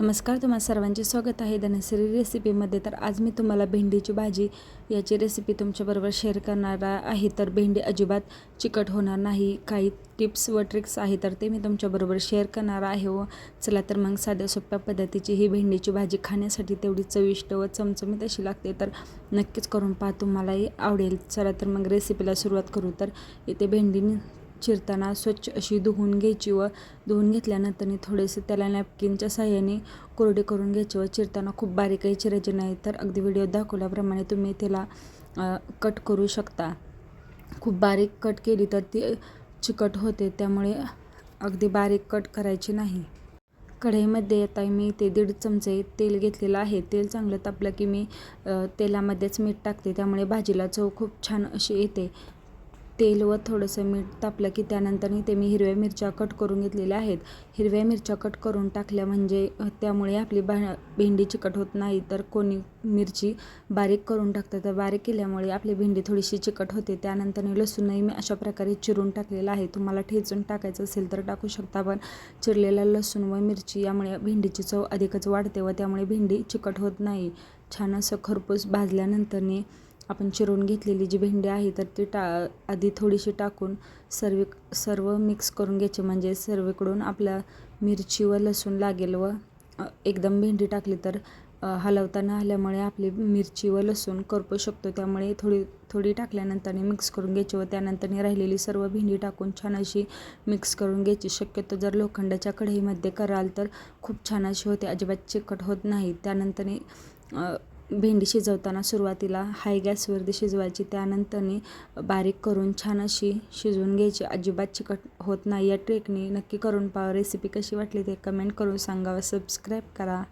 नमस्कार तुम्हा सर्वांचे स्वागत आहे धनश्री रेसिपीमध्ये. तर आज मी तुम्हाला भेंडीची भाजी याची रेसिपी तुमच्याबरोबर शेअर करणार आहे. तर भेंडी अजिबात चिकट होणार नाही. काही टिप्स व ट्रिक्स आहे तर ते मी तुमच्याबरोबर शेअर करणार आहे व चला तर मग साध्या सोप्या पद्धतीची ही भेंडीची भाजी खाण्यासाठी तेवढी चविष्ट व चमचमीत अशी लागते. तर नक्कीच करून पहा तुम्हालाही आवडेल. चला तर मग रेसिपीला सुरुवात करू. तर इथे भेंडी चिरताना स्वच्छ अशी धुवून घ्यायची व धुवून घेतल्यानंतर थोडेसे त्याला नॅपकिनच्या साह्याने कोरडे करून घ्यायचे व चिरताना खूप बारीकही चिरायचे नाही तर अगदी व्हिडिओ दाखवल्याप्रमाणे तुम्ही त्याला कट करू शकता. खूप बारीक कट केली तर ती चिकट होते त्यामुळे अगदी बारीक कट करायची नाही. कढईमध्ये आता मी ते दीड चमचे तेल घेतलेलं आहे. तेल चांगलं तापलं की मी तेलामध्येच मीठ टाकते त्यामुळे भाजीला चव खूप छान अशी येते. तेल व थोडंसं मीठ तापलं की त्यानंतर ते मी हिरव्या मिरच्या कट करून घेतलेल्या आहेत. हिरव्या मिरच्या कट करून टाकल्या म्हणजे त्यामुळे आपली भा भेंडी चिकट होत नाही. तर कोणी मिरची बारीक करून टाकतं तर बारीक केल्यामुळे आपली भेंडी थोडीशी चिकट होते. त्यानंतर लसूणही मी अशा प्रकारे चिरून टाकलेला आहे. तुम्हाला ठेचून टाकायचं असेल तर टाकू शकता पण चिरलेला लसूण व मिरची यामुळे भेंडीची चव अधिकच वाढते व त्यामुळे भेंडी चिकट होत नाही. छान असं खरपूस भाजल्यानंतरने आपण चिरून घेतलेली जी भेंडी आहे तर ती टा आधी थोडीशी टाकून सर्व सर्व मिक्स करून घ्यायची. म्हणजे सर्वीकडून आपल्या मिरची व लसूण लागेल व एकदम भेंडी टाकली तर हलवताना हलवता न आल्यामुळे आपली मिरची व लसूण करपू शकतो. त्यामुळे थोडी थोडी टाकल्यानंतर मिक्स करून घ्यायची व त्यानंतर राहिलेली सर्व भेंडी टाकून छान अशी मिक्स करून घ्यायची. शक्यतो जर लोखंडाच्या कढईमध्ये कराल तर खूप छान अशी होते. अजिबात चिकट होत नाही. त्यानंतर भेंडी शिजवताना सुरुवातीला हाय गॅसवरती शिजवायची. त्यानंतरनी बारीक करून छान अशी शिजवून घ्यायची. अजिबात चिकट होत नाही. या ट्रेकने नक्की करून पाहा. रेसिपी कशी वाटली ते कमेंट करून सांगा व सबस्क्राईब करा.